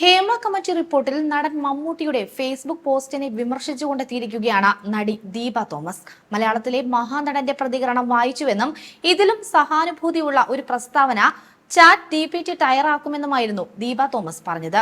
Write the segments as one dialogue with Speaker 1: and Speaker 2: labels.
Speaker 1: Hema committee റിപ്പോർട്ടിൽ നടൻ മമ്മൂട്ടിയുടെ ഫേസ്ബുക്ക് പോസ്റ്റിനെ വിമർശിച്ചുകൊണ്ടെത്തിയിരിക്കുകയാണ് നടി ദീപ തോമസ്. മലയാളത്തിലെ മഹാനടന്റെ പ്രതികരണം വായിച്ചുവെന്നും ഇതിലും സഹാനുഭൂതിയുള്ള ഒരു പ്രസ്താവന ചാറ്റ് ഡി പി ടി തയ്യാറാക്കുമെന്നുമായിരുന്നു ദീപ തോമസ് പറഞ്ഞത്.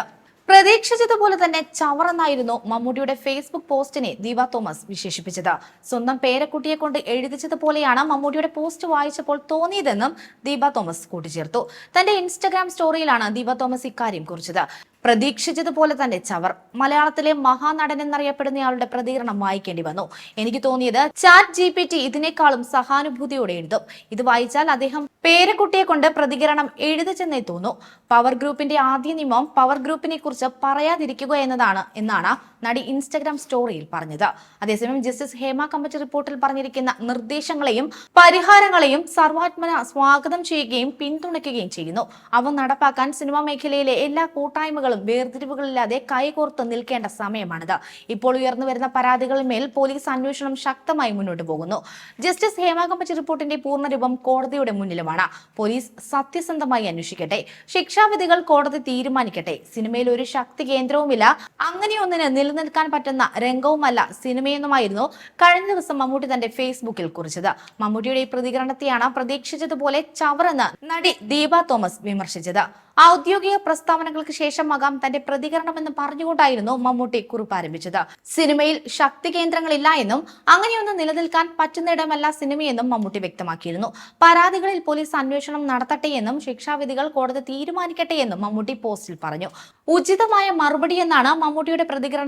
Speaker 1: പ്രതീക്ഷിച്ചതുപോലെ തന്നെ ചവറെന്നായിരുന്നു മമ്മൂട്ടിയുടെ ഫേസ്ബുക്ക് പോസ്റ്റിനെ ദീപ തോമസ് വിശേഷിപ്പിച്ചത്. സ്വന്തം പേരക്കുട്ടിയെ കൊണ്ട് എഴുതിച്ചതുപോലെയാണ് മമ്മൂട്ടിയുടെ പോസ്റ്റ് വായിച്ചപ്പോൾ തോന്നിയതെന്നും ദീപ തോമസ് കൂട്ടിച്ചേർത്തു. തന്റെ ഇൻസ്റ്റഗ്രാം സ്റ്റോറിയിലാണ് ദീപ തോമസ് ഇക്കാര്യം കുറിച്ചത്. പ്രതീക്ഷിച്ചതുപോലെ തന്നെ ചവർ. മലയാളത്തിലെ മഹാനടൻ എന്നറിയപ്പെടുന്നയാളുടെ പ്രതികരണം വായിക്കേണ്ടി വന്നു. എനിക്ക് തോന്നിയത് ചാറ്റ് ജി പി ടി ഇതിനേക്കാളും സഹാനുഭൂതിയോടെ എഴുതും. ഇത് വായിച്ചാൽ അദ്ദേഹം പേരക്കുട്ടിയെ കൊണ്ട് പ്രതികരണം എഴുതിച്ചെന്നേ തോന്നു. പവർ ഗ്രൂപ്പിന്റെ ആദ്യ നിയമം പവർ ഗ്രൂപ്പിനെ കുറിച്ച് പറയാതിരിക്കുക എന്നതാണ് എന്നാണ് നടി ഇൻസ്റ്റഗ്രാം സ്റ്റോറിയിൽ പറഞ്ഞത്. അതേസമയം ജസ്റ്റിസ് ഹേമ കമ്മിറ്റി റിപ്പോർട്ടിൽ പറഞ്ഞിരിക്കുന്ന നിർദ്ദേശങ്ങളെയും പരിഹാരങ്ങളെയും സർവാത്മന സ്വാഗതം ചെയ്യുകയും പിന്തുണയ്ക്കുകയും ചെയ്യുന്നു. അവ നടപ്പാക്കാൻ സിനിമാ മേഖലയിലെ എല്ലാ കൂട്ടായ്മകളും വേർതിരിവുകളില്ലാതെ കൈകോർത്ത് നിൽക്കേണ്ട സമയമാണിത്. ഇപ്പോൾ ഉയർന്നു വരുന്ന പരാതികളിന്മേൽ പോലീസ് അന്വേഷണം ശക്തമായി മുന്നോട്ട് പോകുന്നു. ജസ്റ്റിസ് ഹേമ കമ്മിറ്റി റിപ്പോർട്ടിന്റെ പൂർണരൂപം കോടതിയുടെ മുന്നിലുമാണ്. പോലീസ് സത്യസന്ധമായി അന്വേഷിക്കട്ടെ. ശിക്ഷാവിധികൾ കോടതി തീരുമാനിക്കട്ടെ. സിനിമയിൽ ഒരു ശക്തി കേന്ദ്രവുമില്ല. അങ്ങനെയൊന്നിന് നിലനിൽക്കാൻ പറ്റുന്ന രംഗവുമല്ല സിനിമയെന്നുമായിരുന്നു കഴിഞ്ഞ ദിവസം മമ്മൂട്ടി തന്റെ ഫേസ്ബുക്കിൽ കുറിച്ചത്. മമ്മൂട്ടിയുടെ ഈ പ്രതികരണത്തെയാണ് പ്രതീക്ഷിച്ചതുപോലെ ചവറെന്ന് നടി ദീപ തോമസ് വിമർശിച്ചത്. ഔദ്യോഗിക പ്രസ്താവനകൾക്ക് ശേഷം ശേഷമാകാം തന്റെ പ്രതികരണമെന്ന് പറഞ്ഞുകൊണ്ടായിരുന്നു മമ്മൂട്ടി കുറിപ്പ് ആരംഭിച്ചത്. സിനിമയിൽ ശക്തി കേന്ദ്രങ്ങളില്ല എന്നും അങ്ങനെയൊന്നും നിലനിൽക്കാൻ പറ്റുന്നിടമല്ല സിനിമയെന്നും മമ്മൂട്ടി വ്യക്തമാക്കിയിരുന്നു. പരാതികളിൽ പോലീസ് അന്വേഷണം നടത്തട്ടെ എന്നും ശിക്ഷാവിധികൾ കോടതി തീരുമാനിക്കട്ടെ എന്നും മമ്മൂട്ടി പോസ്റ്റിൽ പറഞ്ഞു. ഉചിതമായ മറുപടി എന്നാണ് മമ്മൂട്ടിയുടെ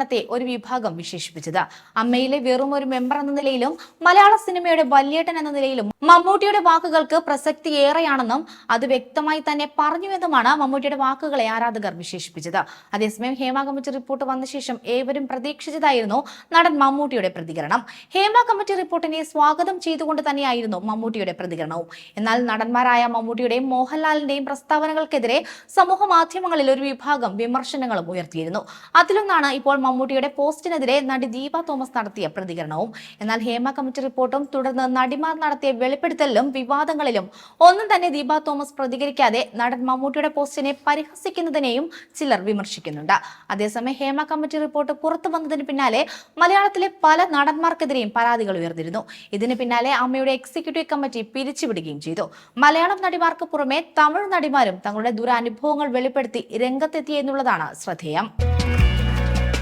Speaker 1: പ്രതികരണത്തെ ഒരു വിഭാഗം വിശേഷിപ്പിച്ചത്. അമ്മയിലെ വെറും ഒരു മെമ്പർ എന്ന നിലയിലും മലയാള സിനിമയുടെ വല്യേട്ടൻ എന്ന നിലയിലും മമ്മൂട്ടിയുടെ വാക്കുകൾക്ക് പ്രസക്തി ഏറെയാണെന്നും അത് വ്യക്തമായി തന്നെ പറഞ്ഞുവെന്നുമാണ് മമ്മൂട്ടിയുടെ വാക്കുകളെ ആരാധകർ വിശേഷിപ്പിച്ചത്. അതേസമയം ഹേമ കമ്മിറ്റി റിപ്പോർട്ട് വന്ന ശേഷം ഏവരും പ്രതീക്ഷിച്ചതായിരുന്നു നടൻ മമ്മൂട്ടിയുടെ പ്രതികരണം. ഹേമ കമ്മിറ്റി റിപ്പോർട്ടിനെ സ്വാഗതം ചെയ്തുകൊണ്ട് തന്നെയായിരുന്നു മമ്മൂട്ടിയുടെ പ്രതികരണവും. എന്നാൽ നടന്മാരായ മമ്മൂട്ടിയുടെയും മോഹൻലാലിന്റെയും പ്രസ്താവനകൾക്കെതിരെ സമൂഹ മാധ്യമങ്ങളിൽ ഒരു വിഭാഗം വിമർശനങ്ങളും ഉയർത്തിയിരുന്നു. അതിലൊന്നാണ് ഇപ്പോൾ മമ്മൂട്ടിയുടെ പോസ്റ്റിനെതിരെ നടി ദീപ തോമസ് നടത്തിയ പ്രതികരണവും. എന്നാൽ ഹേമ കമ്മിറ്റി റിപ്പോർട്ടും തുടർന്ന് നടിമാർ നടത്തിയ വെളിപ്പെടുത്തലിലും വിവാദങ്ങളിലും ഒന്നും തന്നെ ദീപ തോമസ് പ്രതികരിക്കാതെ നടൻ മമ്മൂട്ടിയുടെ പോസ്റ്റിനെ പരിഹസിക്കുന്നതിനെയും ചിലർ വിമർശിക്കുന്നുണ്ട്. അതേസമയം ഹേമ കമ്മിറ്റി റിപ്പോർട്ട് പുറത്തു വന്നതിന് പിന്നാലെ മലയാളത്തിലെ പല നടന്മാർക്കെതിരെയും പരാതികൾ ഉയർന്നിരുന്നു. ഇതിന് പിന്നാലെ അമ്മയുടെ എക്സിക്യൂട്ടീവ് കമ്മിറ്റി പിരിച്ചുവിടുകയും ചെയ്തു. മലയാളം നടിമാർക്ക് പുറമെ തമിഴ് നടിമാരും തങ്ങളുടെ ദുരനുഭവങ്ങൾ വെളിപ്പെടുത്തി രംഗത്തെത്തി എന്നുള്ളതാണ് ശ്രദ്ധേയം.